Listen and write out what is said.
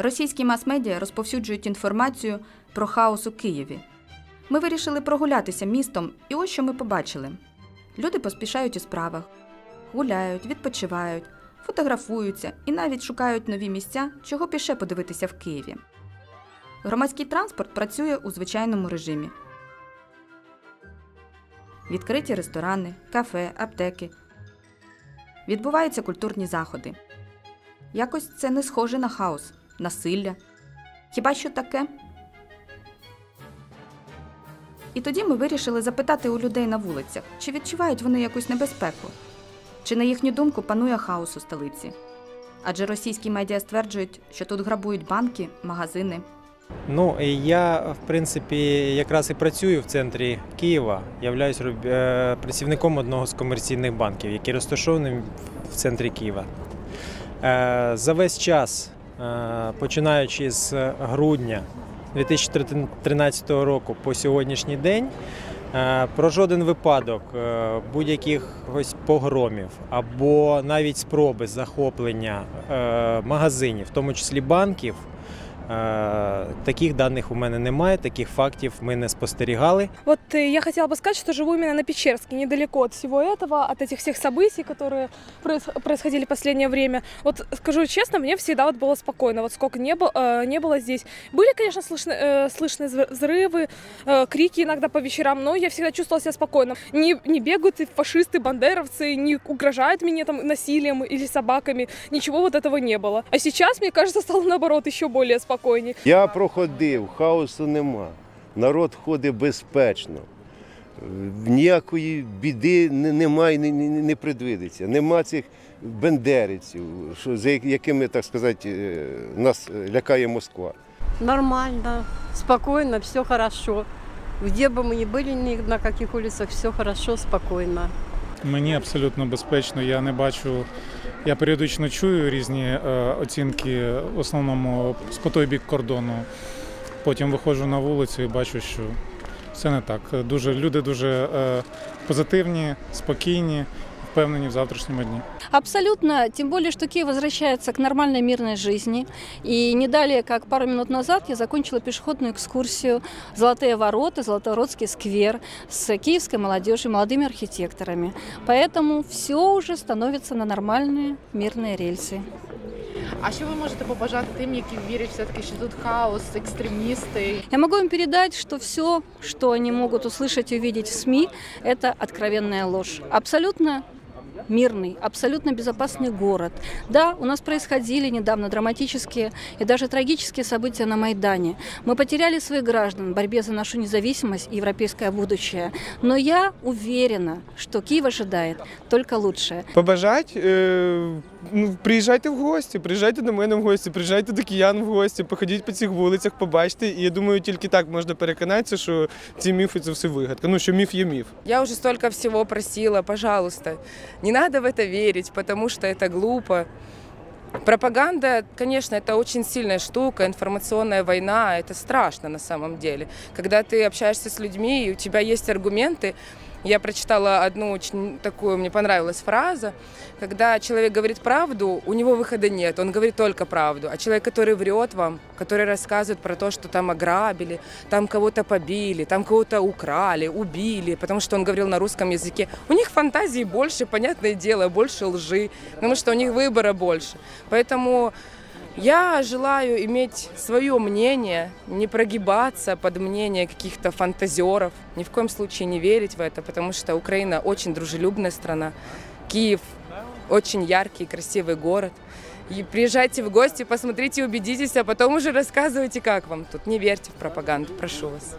Російські мас-медіа розповсюджують інформацію про хаос у Києві. Ми вирішили прогулятися містом, і ось що ми побачили: люди поспішають у справах, гуляють, відпочивають, фотографуються і навіть шукають нові місця, чого піше подивитися в Києві. Громадський транспорт працює у звичайному режимі. Відкриті ресторани, кафе, аптеки. Відбуваються культурні заходи. Якось це не схоже на хаос, насилля. Хіба що таке? І тоді ми вирішили запитати у людей на вулицях, чи відчувають вони якусь небезпеку, чи на їхню думку панує хаос у столиці. Адже російські медіа стверджують, що тут грабують банки, магазини. Ну, я, в принципі, якраз і працюю в центрі Києва, являюсь е, працівником одного з комерційних банків, який розташований в центрі Києва. Е, За весь час, починаючи з грудня 2013 року по сьогоднішній день, е, про жоден випадок е, будь-яких погромів або навіть спроби захоплення е, магазинів, в тому числі банків. Е, Таких даних у мене немає, таких фактів ми не спостерігали. Вот э, я хотела бы сказать, что живу именно на Печерске, недалеко от всего этого, от этих всех событий, которые проис- происходили в последнее время. Вот скажу честно, мне всегда вот было спокойно, вот сколько не, было, э, не было здесь. Были, конечно, слышны, э, слышны взры- взрывы, э, крики иногда по вечерам, но я всегда чувствовала себя спокойно. Не, не бегают и фашисты, бандеровцы, не угрожают мне там насилием или собаками, ничего вот этого не было. А сейчас, мне кажется, стало наоборот еще более спокойнее. Я проходив, хаосу нема. Народ ходить безпечно. Ніякої біди не- немає, не, не, не предвидиться. Нема цих бендерівців, що, за як- якими, так сказати, е, нас е, лякає Москва. Нормально, спокойно, все хорошо. Где бы мы ни были, ни на каких улицах, все хорошо, спокойно. Мені абсолютно безпечно. Я не бачу. Я періодично чую різні е, оцінки, в основному по той бік кордону. Потім виходжу на вулицю і бачу, що все не так. Дуже люди дуже е, позитивні, спокійні, впевнені в завтрашньому дні. Абсолютно, тем более, что Киев возвращается к нормальной мирной жизни. И не далее, как пару минут назад, я закончила пешеходную экскурсию «Золотые ворота», «Золотородский сквер» с киевской молодежью, молодыми архитекторами. Поэтому все уже становится на нормальные мирные рельсы. А що ви можете побажати тим, які вірять все-таки, що тут хаос, екстремісти? Я могу им передать, что все, что они могут услышать и увидеть в СМИ, это откровенная ложь. Абсолютно мирный, абсолютно безопасный город. Да, у нас происходили недавно драматические и даже трагические события на Майдане. Мы потеряли своих граждан в борьбе за нашу независимость и европейское будущее. Но я уверена, что Киев ожидает только лучшее. побажать. Е, ну, приїжджайте в гості, приїжджайте до мене в гості, приїжджайте до киян в гості, походіть по цих вулицях, побачите. І я думаю, тільки так можна переконатися, що ці міфи це все вигадка. Ну, що міф є міф. Я уже столько всего просила, пожалуйста, не надо в это верить, потому что это глупо. Пропаганда, конечно, это очень сильная штука, информационная война, это страшно на самом деле. Когда ты общаешься с людьми, и у тебя есть аргументы, я прочитала одну очень такую, мне понравилась фраза, когда человек говорит правду, у него выхода нет, он говорит только правду. А человек, который врет вам, который рассказывает про то, что там ограбили, там кого-то побили, там кого-то украли, убили, потому что он говорил на русском языке, у них фантазии больше, понятное дело, больше лжи, потому что у них выбора больше. Поэтому я желаю иметь свое мнение, не прогибаться под мнение каких-то фантазеров, ни в коем случае не верить в это, потому что Украина очень дружелюбная страна, Киев очень яркий, красивый город. И приезжайте в гости, посмотрите, убедитесь, а потом уже рассказывайте, как вам тут. Не верьте в пропаганду, прошу вас.